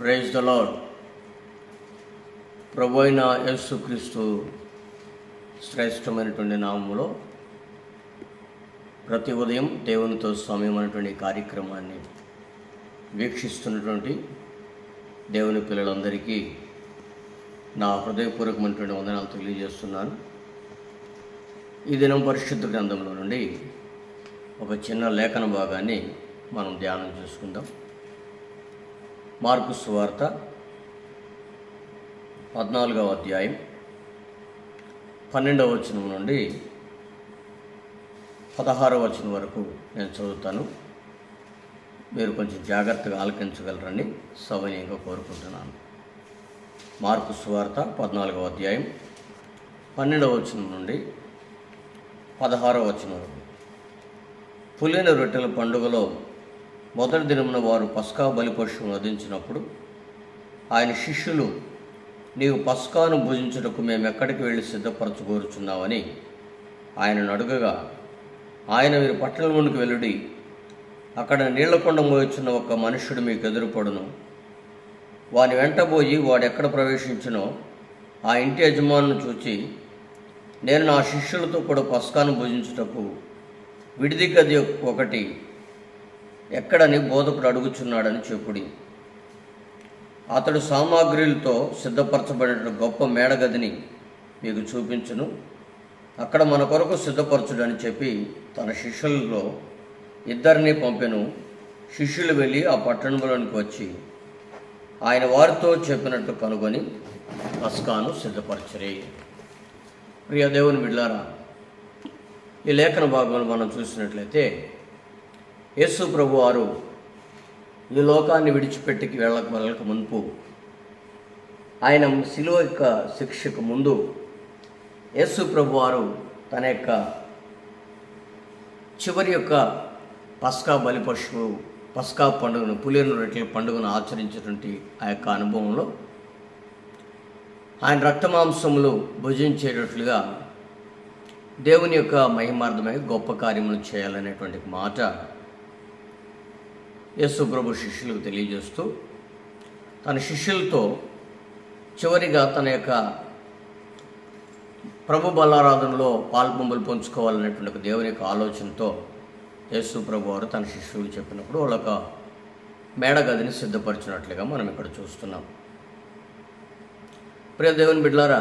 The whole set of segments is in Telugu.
ప్రైజ్ ద లాడ్ ప్రభు అయిన యేసుక్రీస్తు శ్రేష్టమైనటువంటి నామములో ప్రతి ఉదయం దేవునితో సమయం అనేటువంటి కార్యక్రమాన్ని వీక్షిస్తున్నటువంటి దేవుని పిల్లలందరికీ నా హృదయపూర్వకమైనటువంటి వందనాలు తెలియజేస్తున్నాను. ఈ దినం పరిశుద్ధ గ్రంథంలో నుండి ఒక చిన్న లేఖన భాగాన్ని మనం ధ్యానం చేసుకుందాం. మార్కు సువార్త పద్నాలుగవ అధ్యాయం పన్నెండవ వచనం నుండి పదహారవ వచనం వరకు నేను చదువుతాను. మీరు కొంచెం జాగ్రత్తగా ఆలకించగలరని సవనీయంగా కోరుకుంటున్నాను. మార్కు సువార్త పద్నాలుగవ అధ్యాయం పన్నెండవ వచనం నుండి పదహారవ వచనం వరకు. పులిన రొట్టెల పండుగలో మొదటి దినమున వారు పస్కా బలిపశువును వధించినప్పుడు ఆయన శిష్యులు నీవు పస్కాను భుజించుటకు మేము ఎక్కడికి వెళ్ళి సిద్ధపరచుకోరుచున్నామని ఆయనను అడుగగా ఆయన మీరు పట్టణమునికి వెలుడి అక్కడ నీళ్ళకొండ మోయొచ్చున్న ఒక మనుష్యుడు మీకు ఎదురుపడును వాని వెంటబోయి వాడు ఎక్కడ ప్రవేశించినో ఆ ఇంటి యజమానును చూచి నేను నా శిష్యులతో కూడా పస్కాను భుజించుటకు విడిది గది ఒకటి ఎక్కడని బోధకుడు అడుగుచున్నాడని చెప్పుడి. అతడు సామాగ్రిలతో సిద్ధపరచబడిన గొప్ప మేడగదిని మీకు చూపించును. అక్కడ మన కొరకు సిద్ధపరచుడని చెప్పి తన శిష్యులలో ఇద్దరిని పంపెను. శిష్యులు వెళ్ళి ఆ పట్టణంలోనికి వచ్చి ఆయన వారితో చెప్పినట్టు కనుగొని పస్కాను సిద్ధపరచరే. ప్రియ దేవుని బిడ్లారా ఈ లేఖన భాగంలో మనం చూసినట్లయితే యేసు ప్రభు వారు ఈ లోకాన్ని విడిచిపెట్టికి వెళ్ళక వెళ్ళక మునుపు ఆయన శిలువ యొక్క శిక్షకు ముందు యేసు ప్రభు వారు తన యొక్క చివరి యొక్క పస్కా బలి పశువు పస్కా పండుగను పులియను రొట్టెల పండుగను ఆచరించినటువంటి ఆ యొక్క అనుభవంలో ఆయన రక్తమాంసములు భుజించేటట్లుగా దేవుని యొక్క మహిమార్థమై గొప్ప కార్యములు చేయాలనేటువంటి మాట యేసు ప్రభు శిష్యులకు తెలియజేస్తూ తన శిష్యులతో చివరిగా తన యొక్క ప్రభు బలారాధనలో పాల్పొంబులు పంచుకోవాలనేటువంటి ఒక దేవుని యొక్క ఆలోచనతో యేసు ప్రభు వారు తన శిష్యులు చెప్పినప్పుడు వాళ్ళొక మేడగదిని సిద్ధపరిచినట్లుగా మనం ఇక్కడ చూస్తున్నాం. ప్రియ దేవుని బిడ్లారా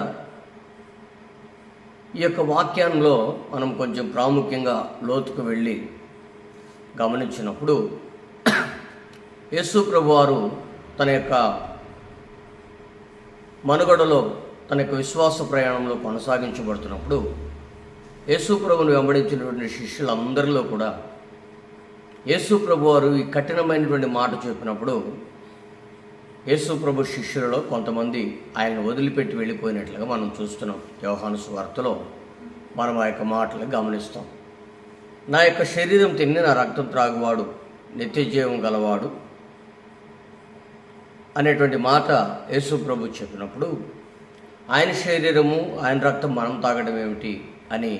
ఈ యొక్క వాక్యంలో మనం కొంచెం ప్రాముఖ్యంగా లోతుకు వెళ్ళి గమనించినప్పుడు యేసు ప్రభు వారు తన యొక్క మనుగడలో తన యొక్క విశ్వాస ప్రయాణంలో కొనసాగించబడుతున్నప్పుడు యేసు ప్రభుని వెంబడించినటువంటి శిష్యులందరిలో కూడా యేసు ప్రభు వారు ఈ కఠినమైనటువంటి మాట చెప్పినప్పుడు యేసు ప్రభు శిష్యులలో కొంతమంది ఆయన వదిలిపెట్టి వెళ్ళిపోయినట్లుగా మనం చూస్తున్నాం. వ్యవహాను వార్తలో మనం ఆ యొక్క మాటలు గమనిస్తాం. నా యొక్క శరీరం తిని నా రక్తం త్రాగువాడు నిత్యజీవం గలవాడు అనేటువంటి మాట యేసు ప్రభు చెప్పినప్పుడు ఆయన శరీరము ఆయన రక్తం మనం తాగడం ఏమిటి అని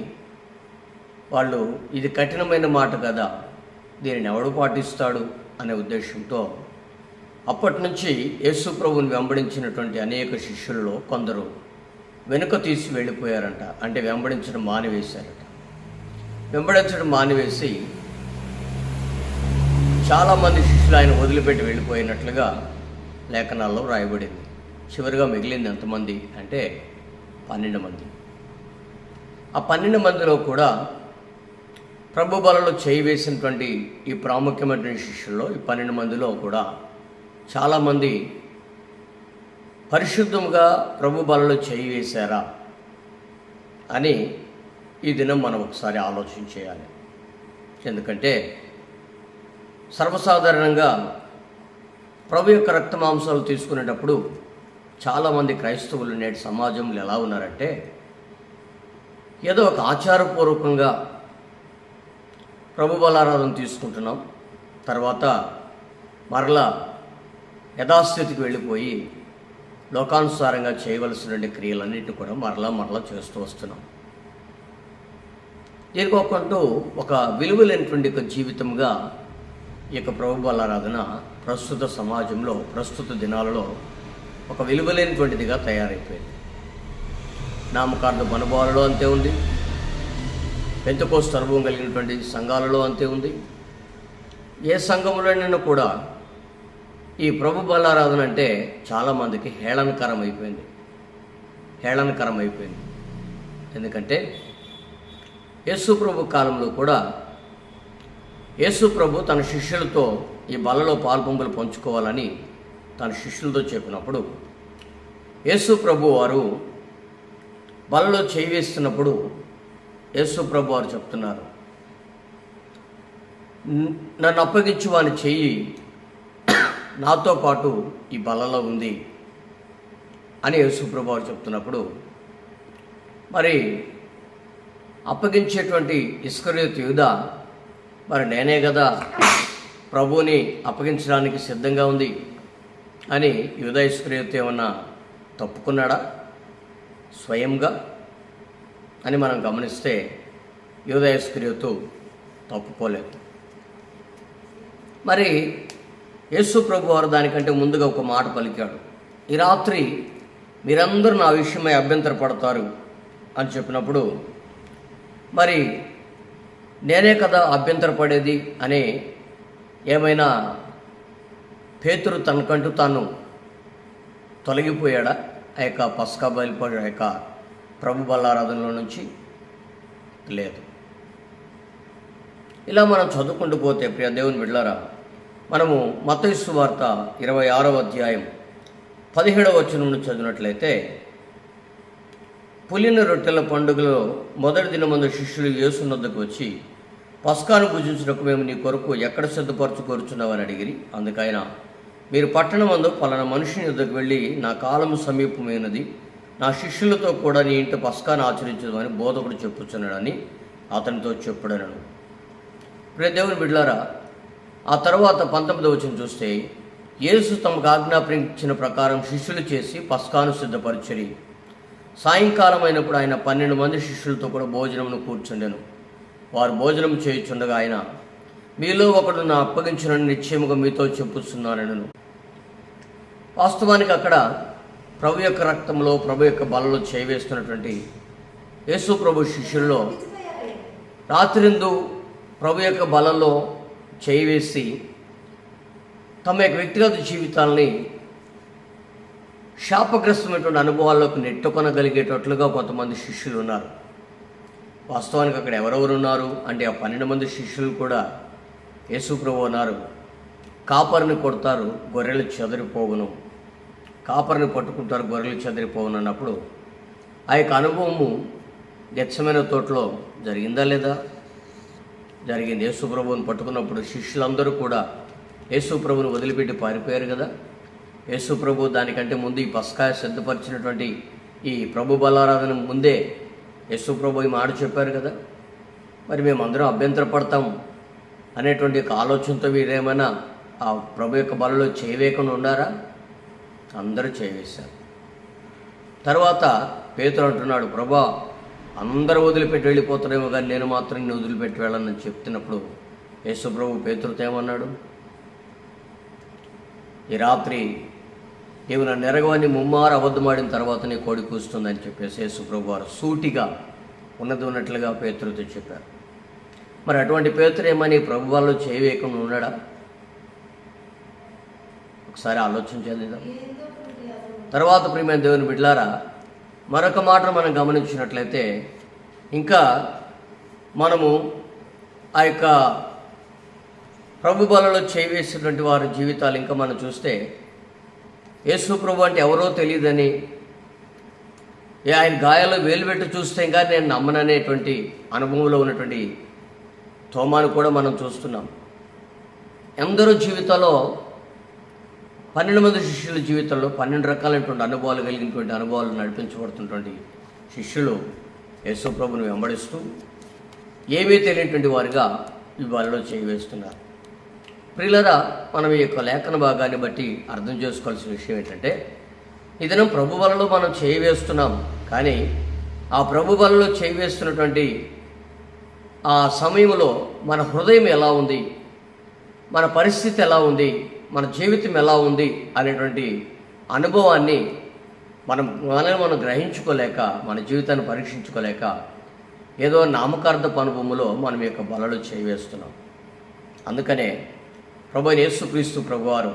వాళ్ళు ఇది కఠినమైన మాట కదా దీనిని ఎవడు పాటిస్తాడు అనే ఉద్దేశంతో అప్పటి నుంచి యేసు ప్రభుని వెంబడించినటువంటి అనేక శిష్యుల్లో కొందరు వెనుక తీసి వెళ్ళిపోయారంట. అంటే వెంబడించడం మానివేశారట. వెంబడించడం మానివేసి చాలామంది శిష్యులు ఆయన వదిలిపెట్టి వెళ్ళిపోయినట్లుగా లేఖనాల్లో రాయబడింది చివరిగా మిగిలింది ఎంతమంది అంటే పన్నెండు మంది. ఆ పన్నెండు మందిలో కూడా ప్రభు బలలో చేయి వేసినటువంటి ఈ ప్రాముఖ్యమైనటువంటి శిష్యుల్లో ఈ పన్నెండు మందిలో కూడా చాలామంది పరిశుద్ధంగా ప్రభు బలలో చేయి వేశారా అని ఈ దినం మనం ఒకసారి ఆలోచన చేయాలి. ఎందుకంటే సర్వసాధారణంగా ప్రభు యొక్క రక్త మాంసాలు తీసుకునేటప్పుడు చాలామంది క్రైస్తవులు నేటి సమాజంలో ఎలా ఉన్నారంటే ఏదో ఒక ఆచారపూర్వకంగా ప్రభు బలారాధన తీసుకుంటున్నాం. తర్వాత మరలా యథాస్థితికి వెళ్ళిపోయి లోకానుసారంగా చేయవలసినటువంటి క్రియలన్నింటినీ కూడా మరలా మరలా చేస్తూ వస్తున్నాం. దీనికి ఒక విలువలైనటువంటి ఒక జీవితంగా ఈ యొక్క ప్రభు బలారాధన ప్రస్తుత సమాజంలో ప్రస్తుత దినాలలో ఒక విలువలేనిటువంటిదిగా తయారైపోయింది. నామకార్థ అనుభవాలలో అంతే ఉంది. పెంతకోస్తు అనుభవం కలిగినటువంటి సంఘాలలో అంతే ఉంది. ఏ సంఘంలోనైనా కూడా ఈ ప్రభు బలారాధన అంటే చాలామందికి హేళనకరం అయిపోయింది హేళనకరం అయిపోయింది ఎందుకంటే యేసు ప్రభు కాలంలో కూడా యేసు ప్రభు తన శిష్యులతో ఈ బలలో పాల్పొంపులు పంచుకోవాలని తన శిష్యులతో చెప్పినప్పుడు యేసు ప్రభు వారు బలలో చేయి వేస్తున్నప్పుడు యేసు ప్రభు వారు చెప్తున్నారు నన్ను అప్పగించి వాని చెయ్యి నాతో పాటు ఈ బలలో ఉంది అని యేసుప్రభు వారు చెప్తున్నప్పుడు మరి అప్పగించేటువంటి ఇస్కరియోతు యూద మరి నేనే కదా ప్రభువుని అప్పగించడానికి సిద్ధంగా ఉంది అని యూద ఏమన్నా తప్పుకున్నాడా? స్వయంగా? అని మనం గమనిస్తే యూద తప్పుకోలేదు. మరి యేసు ప్రభు వారు దానికంటే ముందుగా ఒక మాట పలికాడు. ఈ రాత్రి మీరందరూ నా విషయమై అభ్యంతరపడతారు అని చెప్పినప్పుడు మరి నేనే కదా అభ్యంతరపడేది అని ఏమైనా పేతురు తనకంటూ తాను తొలగిపోయాడా? ఆ యొక్క పస్కా బయలుపడి ఆ యొక్క ప్రభు బల్లారాధనలో నుంచి లేదు. ఇలా మనం చదువుకుంటూ పోతే ప్రియ దేవుని బిడ్డారా మనము మతయుస్సు వార్త ఇరవై ఆరో అధ్యాయం పదిహేడవ వచనం నుండి చదివినట్లయితే పులిన రొట్టెల పండుగలో మొదటి దినమందు శిష్యులు యేసునొద్దకు వచ్చి పస్కాను పూజించినకు మేము నీ కొరకు ఎక్కడ సిద్ధపరచు కోరుచున్నావని అడిగిరి. అందుకైనా మీరు పట్టణమందు పలానా మనుషుని వద్దకు వెళ్ళి నా కాలము సమీపమైనది నా శిష్యులతో కూడా నీ ఇంటి పస్కాను ఆచరించదని బోధకుడు చెప్పుచున్నాడని అతనితో చెప్పుడనను. ప్రియ దేవుని బిడ్లారా ఆ తర్వాత పంతొమ్మిది వచ్చిన చూస్తే యేసు తమకు ఆజ్ఞాపించిన ప్రకారం శిష్యులు చేసి పస్కాను సిద్ధపరిచరి. సాయంకాలం అయినప్పుడు ఆయన పన్నెండు మంది శిష్యులతో కూడా భోజనమును కూర్చుండెను. వారు భోజనం చేయుచుండగా ఆయన మీలో ఒకడు నా అప్పగించిన నిశ్చయముగా మీతో చెప్పుచున్నానను వాస్తవానికి అక్కడ ప్రభు యొక్క రక్తంలో ప్రభు యొక్క బలలో చేవేస్తున్నటువంటి యేసు ప్రభు శిష్యుల్లో రాత్రిందు ప్రభు యొక్క బలలో చేయి వేసి తమ యొక్క వ్యక్తిగత జీవితాలని శాపగ్రస్తమైనటువంటి అనుభవాల్లోకి నెట్టుకొనగలిగేటట్లుగా కొంతమంది శిష్యులు ఉన్నారు. వాస్తవానికి అక్కడ ఎవరెవరు ఉన్నారు? అంటే ఆ పన్నెండు మంది శిష్యులు కూడా యేసుప్రభు ఉన్నారు కాపరిని కొడతారు గొర్రెలు చెదిరిపోవును. కాపరిని పట్టుకుంటారు గొర్రెలు చెదిరిపోవును అన్నప్పుడు ఆ యొక్క అనుభవము గచ్చమైన తోటలో జరిగిందా లేదా? జరిగింది. యేసుప్రభువుని పట్టుకున్నప్పుడు శిష్యులందరూ కూడా యేసుప్రభుని వదిలిపెట్టి పారిపోయారు కదా. యేసు ప్రభు దానికంటే ముందు ఈ పస్కాయ సిద్ధపరిచినటువంటి ఈ ప్రభు బలారాధన ముందే యేసు ప్రభు ఈ మాట చెప్పారు కదా. మరి మేమందరం అభ్యంతరపడతాం అనేటువంటి ఒక ఆలోచనతో వీరేమైనా ఆ ప్రభు యొక్క బలలో చేయవేయకుండా ఉండారా? అందరూ చేయవేశారు. తర్వాత పేతురు అంటున్నాడు ప్రభా అందరూ వదిలిపెట్టి వెళ్ళిపోతారేమో కానీ నేను మాత్రం నిన్ను వదిలిపెట్టి వెళ్ళనని చెప్తున్నప్పుడు యేసుప్రభు పేతులతో ఏమన్నాడు? ఈ రాత్రి నీవు నా ఎరగవని ముమ్మారు అబద్ధమాడిన తర్వాత నీ కోడి కూస్తుందని చెప్పేసి యేసుప్రభు వారు సూటిగా ఉన్నది ఉన్నట్లుగా పేతురుతో చెప్పారు. మరి అటువంటి పేతురేమని ప్రభు వాళ్ళు చేయవేయకుండా ఉన్నాడా? ఒకసారి ఆలోచించేది తర్వాత ప్రియమైన దేవుని బిడ్లారా మరొక మాట మనం గమనించినట్లయితే ఇంకా మనము ఆ యొక్క ప్రభు బలలో చేవేసినటువంటి వారి జీవితాలు ఇంకా మనం చూస్తే యేసు ప్రభు అంటే ఎవరో తెలియదని. ఏ ఆయన గాయాలు వేలు పెట్టి చూస్తే ఇంకా నేను నమ్మననేటువంటి అనుభవంలో ఉన్నటువంటి తోమాను కూడా మనం చూస్తున్నాం. ఎందరో జీవితంలో పన్నెండు మంది శిష్యుల జీవితంలో పన్నెండు రకాలైనటువంటి అనుభవాలు కలిగినటువంటి అనుభవాలు నడిపించబడుతున్నటువంటి శిష్యులు యేసుప్రభుని వెంబడిస్తూ ఏమీ తెలియనటువంటి వారిగా ఈ బలలో చేయివేస్తున్నారు ప్రియులరా మనం ఈ యొక్క లేఖన భాగాన్ని బట్టి అర్థం చేసుకోవాల్సిన విషయం ఏంటంటే ఈ ప్రభు వలలో మనం చేయవేస్తున్నాం కానీ ఆ ప్రభు వలలో చేయవేస్తున్నటువంటి ఆ సమయంలో మన హృదయం ఎలా ఉంది? మన పరిస్థితి ఎలా ఉంది? మన జీవితం ఎలా ఉంది? అనేటువంటి అనుభవాన్ని మనం మనల్ని మనం గ్రహించుకోలేక మన జీవితాన్ని పరీక్షించుకోలేక ఏదో నామకార్థపు అనుభవంలో మనం యొక్క బలలో చేయవేస్తున్నాం అందుకనే ప్రభు యేసుక్రీస్తు ప్రభువారు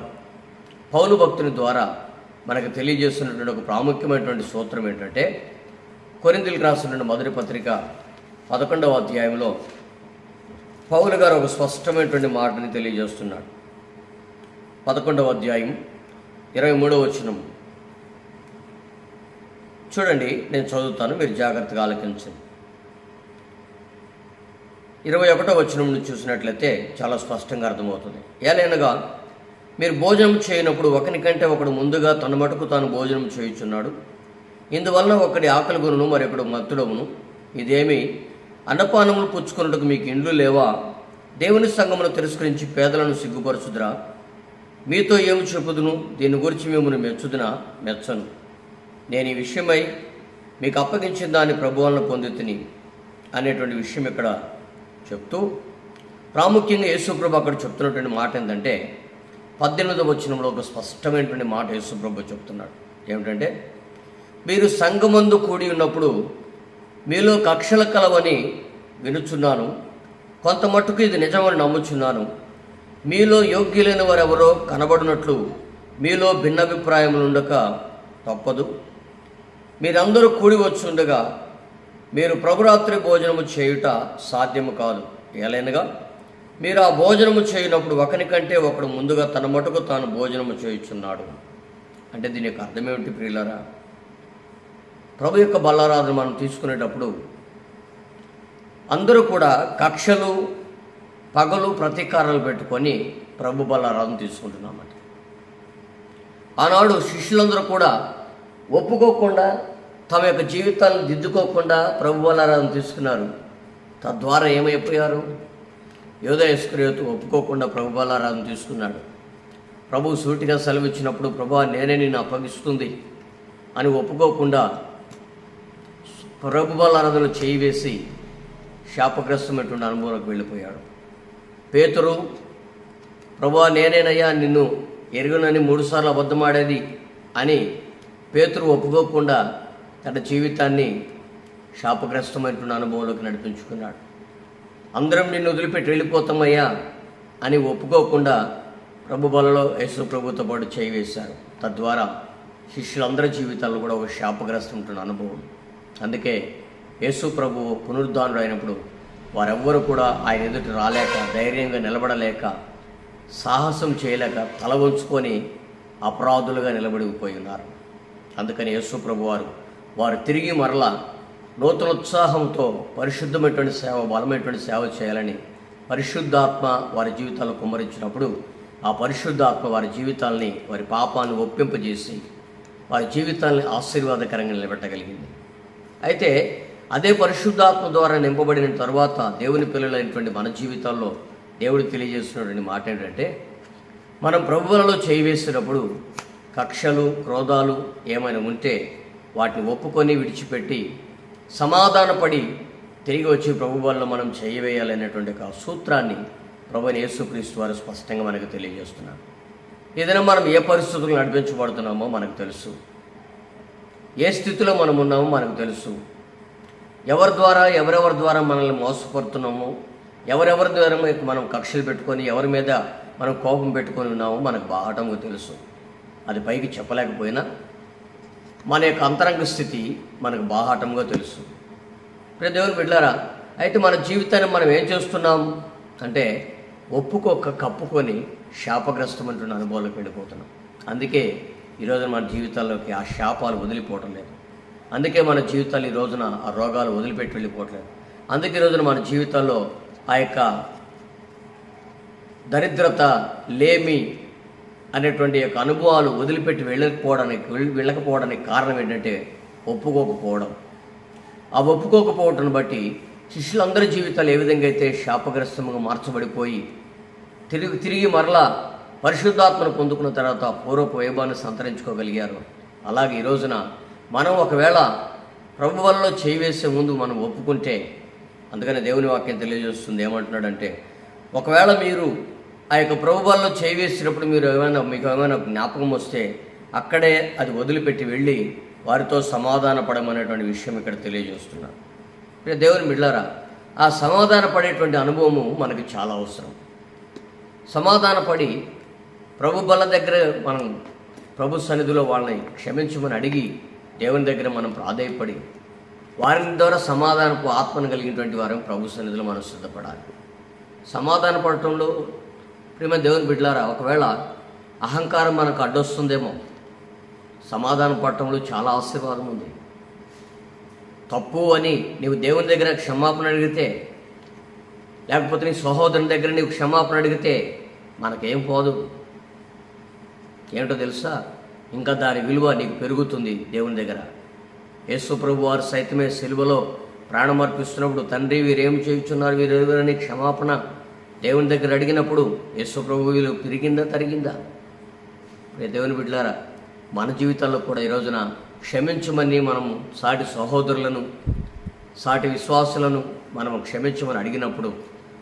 పౌలు భక్తుని ద్వారా మనకు తెలియజేస్తున్నటువంటి ఒక ప్రాముఖ్యమైనటువంటి సూత్రం ఏంటంటే కొరిందులకు రాస్తున్న మొదటి పత్రిక పదకొండవ అధ్యాయంలో పౌలు గారు ఒక స్పష్టమైనటువంటి మాటని తెలియజేస్తున్నాడు. పదకొండవ అధ్యాయం ఇరవై మూడవ వచనం. చూడండి నేను చదువుతాను మీరు జాగ్రత్తగా ఆలకించండి. ఇరవై ఒకటో వచనం నుంచి చూసినట్లయితే చాలా స్పష్టంగా అర్థమవుతుంది. ఏలైనగా మీరు భోజనం చేయనప్పుడు ఒకనికంటే ఒకడు ముందుగా తన మటుకు తాను భోజనం చేయుచున్నాడు. ఇందువలన ఒకడి ఆకలి గురును మరొకడు మత్తుడమును ఇదేమి? అన్నపానములు పుచ్చుకున్నట్టుకు మీకు ఇండ్లు లేవా? దేవుని సంగమును తిరస్కరించి పేదలను సిగ్గుపరచుదురా. మీతో ఏమి చెప్పుదును? దీని గురించి మిమ్మల్ని మెచ్చుదునా? మెచ్చను. నేను ఈ విషయమై మీకు అప్పగించిన దాని ప్రభువాలను పొందుతుని అనేటువంటి విషయం ఇక్కడ చెప్తూ ప్రాముఖ్యంగా యేసుప్రభు అక్కడ చెప్తున్నటువంటి మాట ఏంటంటే పద్దెనిమిదవ వచనంలో ఒక స్పష్టమైనటువంటి మాట యేసుప్రభు చెప్తున్నాడు. ఏమిటంటే మీరు సంఘమందు కూడి ఉన్నప్పుడు మీలో కక్షల కలవని వినుచున్నాను. కొంత మట్టుకు ఇది నిజమని నమ్ముచున్నాను. మీలో యోగ్యులైన వారెవరో కనబడినట్లు మీలో భిన్నాభిప్రాయములు ఉండక తప్పదు. మీరందరూ కూడి వచ్చుండగా మీరు ప్రభురాత్రి భోజనము చేయుట సాధ్యము కాదు. ఏలైనగా మీరు ఆ భోజనము చేయనప్పుడు ఒకనికంటే ఒకడు ముందుగా తన మటుకు తాను భోజనము చేయుచున్నాడు. అంటే దీని యొక్క అర్థం ఏమిటి ప్రియులరా? ప్రభు యొక్క బల్లారాధన మనం తీసుకునేటప్పుడు అందరూ కూడా కక్షలు పగలు ప్రతీకారాలు పెట్టుకొని ప్రభు బల్లారాధన తీసుకుంటున్నామంట. ఆనాడు శిష్యులందరూ కూడా ఒప్పుకోకుండా తమ యొక్క జీవితాలను దిద్దుకోకుండా ప్రభు బల్లారాధన తీసుకున్నారు. తద్వారా ఏమైపోయారు? యోధయస్క్రియతో ఒప్పుకోకుండా ప్రభు బలారాధన తీసుకున్నాడు. ప్రభు సూటిగా సెలవిచ్చినప్పుడు ప్రభు నేనే నిన్ను అప్పగిస్తుంది అని ఒప్పుకోకుండా ప్రభు బలారాధన చేయి వేసి శాపగ్రస్తమైనటువంటి అనుభవంలోకి వెళ్ళిపోయాడు. పేతురు ప్రభా నేనేనయ్యా నిన్ను ఎరుగునని మూడుసార్లు అబద్ధమాడేది అని పేతురు ఒప్పుకోకుండా తన జీవితాన్ని శాపగ్రస్తమైనటువంటి అనుభవంలోకి నడిపించుకున్నాడు. అందరం నిన్ను వదిలిపెట్టి వెళ్ళిపోతామయ్యా అని ఒప్పుకోకుండా ప్రభు బలలో యేసు ప్రభుతో పాటు చేయి వేశారు. తద్వారా శిష్యులందరి జీవితాల్లో కూడా ఒక శాపగ్రస్తమైన అనుభవం. అందుకే యేసు ప్రభు పునరుద్ధానుడు అయినప్పుడు వారెవ్వరూ కూడా ఆయన ఎదుట రాలేక ధైర్యంగా నిలబడలేక సాహసం చేయలేక తల వంచుకొని అపరాధులుగా నిలబడిపోయి ఉన్నారు. అందుకని యేసు ప్రభు వారు వారు తిరిగి మరలా నూతన ఉత్సాహంతో పరిశుద్ధమైనటువంటి సేవ బలమైనటువంటి సేవ చేయాలని పరిశుద్ధాత్మ వారి జీవితాల్లో కుమ్మరించినప్పుడు ఆ పరిశుద్ధాత్మ వారి జీవితాల్ని వారి పాపాన్ని ఒప్పింపజేసి వారి జీవితాల్ని ఆశీర్వాదకరంగా నిలబెట్టగలిగింది. అయితే అదే పరిశుద్ధాత్మ ద్వారా నింపబడిన తర్వాత దేవుని పిల్లలైనటువంటి మన జీవితాల్లో దేవుడు తెలియజేస్తున్నటువంటి మాట ఏంటంటే మనం ప్రభువులలో చేయి వేసినప్పుడు కక్షలు క్రోధాలు ఏమైనా ఉంటే వాటిని ఒప్పుకొని విడిచిపెట్టి సమాధానపడి తిరిగి వచ్చి ప్రభు వల్ల మనం చేయవేయాలనేటువంటి ఒక సూత్రాన్ని ప్రభు యేసుక్రీస్తు వారు స్పష్టంగా మనకు తెలియజేస్తున్నారు. ఏదైనా మనం ఏ పరిస్థితులు నడిపించబడుతున్నామో మనకు తెలుసు. ఏ స్థితిలో మనం ఉన్నామో మనకు తెలుసు. ఎవరి ద్వారా ఎవరెవరి ద్వారా మనల్ని మోసపడుతున్నామో ఎవరెవరి ద్వారా మనం కక్షలు పెట్టుకొని ఎవరి మీద మనం కోపం పెట్టుకొని ఉన్నామో మనకు బాహటంగా తెలుసు. అది పైకి చెప్పలేకపోయినా మన యొక్క అంతరంగ స్థితి మనకు బాహాటంగా తెలుసు. ప్రతి దేవుని బిడ్డారా అయితే మన జీవితాన్ని మనం ఏం చేస్తున్నాం? అంటే ఒప్పుకోక కప్పుకొని శాపగ్రస్తమంటున్న అనుభవంలోకి వెళ్ళిపోతున్నాం. అందుకే ఈరోజు మన జీవితాల్లోకి ఆ శాపాలు వదిలిపోవటం లేదు. అందుకే మన జీవితాలు ఈ రోజున ఆ రోగాలు వదిలిపెట్టి వెళ్ళిపోవట్లేదు. అందుకే ఈ రోజున మన జీవితాల్లో ఆ యొక్క దరిద్రత లేమి అనేటువంటి యొక్క అనుభవాలు వదిలిపెట్టి వెళ్ళకపోవడానికి వెళ్ళకపోవడానికి కారణం ఏంటంటే ఒప్పుకోకపోవడం. ఆ ఒప్పుకోకపోవటం బట్టి శిష్యులందరి జీవితాలు ఏ విధంగా అయితే శాపగ్రస్తముగా మార్చబడిపోయి తిరిగి తిరిగి మరలా పరిశుద్ధాత్మను పొందుకున్న తర్వాత పూర్వపు వైభవాన్ని సంతరించుకోగలిగారు. అలాగే ఈ రోజున మనం ఒకవేళ ప్రభు వల్ల ముందు మనం ఒప్పుకుంటే అందుకని దేవుని వాక్యం తెలియజేస్తుంది ఏమంటున్నాడంటే ఒకవేళ మీరు ఆ యొక్క ప్రభుబాల్లో చేయి మీరు ఏమైనా మీకు ఏమైనా జ్ఞాపకం వస్తే అక్కడే అది వదిలిపెట్టి వెళ్ళి వారితో సమాధాన పడమనేటువంటి విషయం ఇక్కడ తెలియజేస్తున్నారు దేవుని బిడ్డారా ఆ సమాధాన పడేటువంటి అనుభవము మనకి చాలా అవసరం. సమాధాన పడి ప్రభు బల దగ్గర మనం ప్రభు సన్నిధిలో వాళ్ళని క్షమించమని అడిగి దేవుని దగ్గర మనం ప్రాధాయపడి వారి ద్వారా సమాధానపు ఆత్మను కలిగినటువంటి వారం ప్రభు సన్నిధిలో మనం సిద్ధపడాలి. సమాధాన పడటంలో ప్రేమ దేవుని బిడ్డలారా ఒకవేళ అహంకారం మనకు అడ్డొస్తుందేమో సమాధానం పడటంలో చాలా ఆశీర్వాదం ఉంది. తప్పు అని నీవు దేవుని దగ్గర క్షమాపణ అడిగితే లేకపోతే నీ సహోదరుని దగ్గర నీవు క్షమాపణ అడిగితే మనకేం పోదు. ఏమిటో తెలుసా? ఇంకా దాని విలువ నీకు పెరుగుతుంది దేవుని దగ్గర. యేసు ప్రభు వారు సైతమే సెలువలో ప్రాణం అర్పిస్తున్నప్పుడు తండ్రి వీరేం చేయుచున్నారు? వీరెవరని క్షమాపణ దేవుని దగ్గర అడిగినప్పుడు యశ్వ్రభు విలువ పెరిగిందా తరిగిందా దేవుని బిడ్డలారా మన జీవితాల్లో కూడా ఈ రోజున క్షమించమని మనము సాటి సహోదరులను సాటి విశ్వాసులను మనం క్షమించమని అడిగినప్పుడు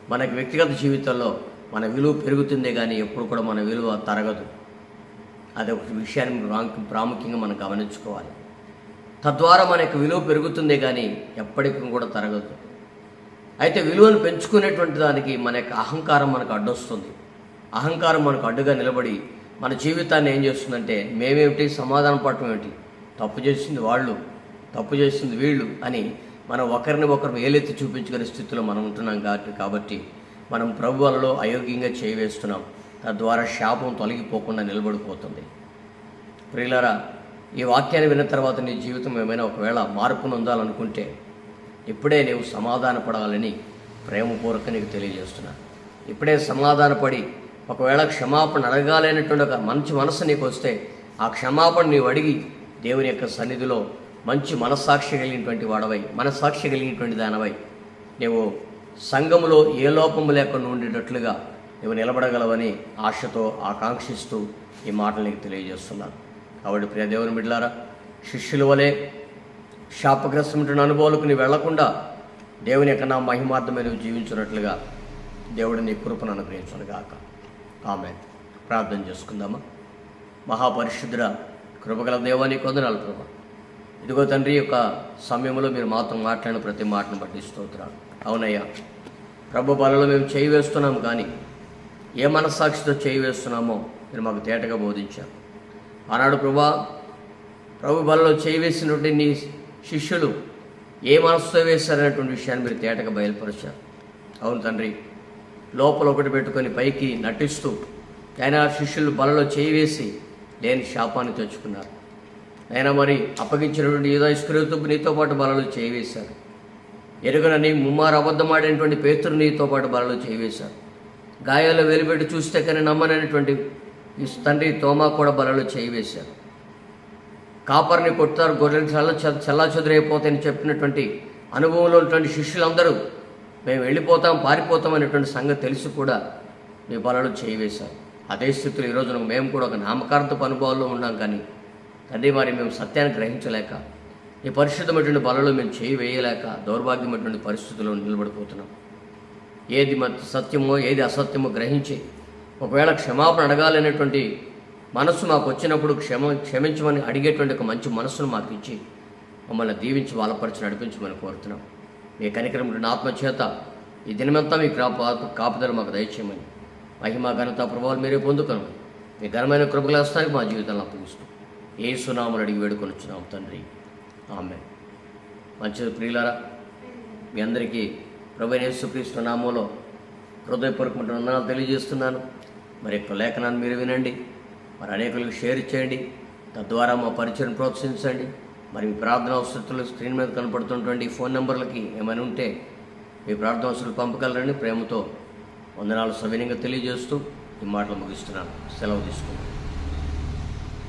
మనకి వ్యక్తిగత జీవితంలో మన విలువ పెరుగుతుందే కానీ ఎప్పుడు కూడా మన విలువ తరగదు. అది ఒక విషయాన్ని ప్రాముఖ్యంగా మనం గమనించుకోవాలి. తద్వారా మన యొక్క విలువ పెరుగుతుందే కానీ ఎప్పటికీ కూడా తరగదు. అయితే విలువను పెంచుకునేటువంటి దానికి మన యొక్క అహంకారం మనకు అడ్డొస్తుంది. అహంకారం మనకు అడ్డుగా నిలబడి మన జీవితాన్ని ఏం చేస్తుందంటే మేమేమిటి? సమాధానం పడటం ఏమిటి? తప్పు చేసింది వాళ్ళు తప్పు చేసింది వీళ్ళు అని మనం ఒకరిని ఒకరు వేలెత్తి చూపించుకునే స్థితిలో మనం ఉంటున్నాం కాబట్టి కాబట్టి మనం ప్రభువులలో అయోగ్యంగా చేయవేస్తున్నాం. తద్వారా శాపం తొలగిపోకుండా నిలబడిపోతుంది. ప్రియులరా ఈ వాక్యాన్ని విన్న తర్వాత నీ జీవితం ఏమైనా ఒకవేళ మార్పును ఉందాలనుకుంటే ఇప్పుడే నీవు సమాధానపడాలని ప్రేమపూర్వక నీకు తెలియజేస్తున్నా. ఇప్పుడే సమాధానపడి ఒకవేళ క్షమాపణ అడగాలనేటువంటి ఒక మంచి మనసు నీకు వస్తే ఆ క్షమాపణ నీవు అడిగి దేవుని యొక్క సన్నిధిలో మంచి మనస్సాక్షి కలిగినటువంటి వాడవై మనస్సాక్షి కలిగినటువంటి దానవై నీవు సంఘములో ఏ లోపము లేకుండా ఉండేటట్లుగా నువ్వు నిలబడగలవని ఆశతో ఆకాంక్షిస్తూ ఈ మాటలు నీకు తెలియజేస్తున్నాను. కాబట్టి ప్రియ దేవుని బిడ్డలారా శిష్యుల వలె శాపగ్రస్తమైన అనుభవాలకు నీ వెళ్ళకుండా దేవుని యొక్క నా మహిమార్థమైన జీవించినట్లుగా దేవుడు నీ కృపను అనుగ్రహించను గాక. ఆమె ప్రార్థన చేసుకుందామా? మహాపరిశుద్ధుడ కృపగల దేవాని కొందనాలు ప్రభా. ఇదిగో తండ్రి యొక్క సమయంలో మీరు మాతో మాట్లాడిన ప్రతి మాటను బట్టి స్తోత్రాలు. అవునయ్యా ప్రభు బలలో మేము చేయి వేస్తున్నాము కానీ ఏ మనస్సాక్షితో చేయి వేస్తున్నామో మీరు మాకు తేటగా బోధించారు. ఆనాడు ప్రభా ప్రభు బలలో చేయి వేసినటువంటి నీ శిష్యులు ఏ మనసుతో వేశారనేటువంటి విషయాన్ని మీరు తేటగా బయలుపరిచారు. అవును తండ్రి లోపల ఒకటి పెట్టుకొని పైకి నటిస్తూ అయినా శిష్యులు బలలో చేయి వేసి లేని శాపాన్ని తెచ్చుకున్నారు. అయినా మరి అప్పగించినటువంటి ఏదో ఇస్క్రీతు నీతో పాటు బలలో చేయి వేశారు. ఎరుగనని ముమ్మారు అబద్ధమాడినటువంటి పేతురు నీతో పాటు బలలో చేయి వేశారు. గాయాలు వెలిపెట్టి చూస్తే కానీ నమ్మనటువంటి తండ్రి తోమా కూడా బలలో చేయి వేశారు. కాపర్ని కొడతారు గొర్రెలు చల్ల చల్లా చెదురైపోతాయని చెప్పినటువంటి అనుభవంలో ఉన్నటువంటి శిష్యులందరూ మేము వెళ్ళిపోతాం పారిపోతాం అనేటువంటి సంగతి తెలిసి కూడా మీ బలలో చేయి వేశారు అదే స్థితిలో ఈరోజు మేము కూడా ఒక నామకార్థపు అనుభవాల్లో ఉన్నాం కానీ తండ్రి మరి మేము సత్యాన్ని గ్రహించలేక ఈ పరిశుద్ధమైనటువంటి బలలో మేము చేయి వేయలేక దౌర్భాగ్యమైనటువంటి పరిస్థితుల్లో నిలబడిపోతున్నాం. ఏది సత్యమో ఏది అసత్యమో గ్రహించి ఒకవేళ క్షమాపణ అడగాలనేటువంటి మనస్సు మాకు వచ్చినప్పుడు క్షమ క్షమించమని అడిగేటువంటి ఒక మంచి మనస్సును మాకు ఇచ్చి మమ్మల్ని దీవించి బలపరిచి నడిపించమని కోరుతున్నాం. మీ కనికరం ఆత్మచేత ఈ దినమంతా మీ కాపు కాపుదల మాకు దయచేయమని మహిమ ఘనత ప్రభావాలు మీరే పొందుకను. మీ ఘనమైన కృపగలాస్తానికి మా జీవితంలో అప్పగిస్తూ ఏ సునామని అడిగి వేడుకొనిచ్చున్నాం తండ్రి. ఆమె మంచిది ప్రియులారా మీ అందరికీ ప్రభు యేసుక్రీస్తు నామంలో హృదయపూర్వకమైన వందనాలు తెలియజేస్తున్నాను. మరి యొక్క లేఖనాన్ని మీరు వినండి. మరి అనేకులకు షేర్ చేయండి. తద్వారా మా పరిచయం ప్రోత్సహించండి. మరి మీ ప్రార్థన అవసరతలు స్క్రీన్ మీద కనపడుతున్నటువంటి ఫోన్ నెంబర్లకి ఏమైనా ఉంటే మీ ప్రార్థన అవసరాలు పంపగలరని ప్రేమతో వందనాలు సవినయంగా తెలియజేస్తూ ఈ మాటలు ముగిస్తున్నాను. సెలవు తీసుకుంటాను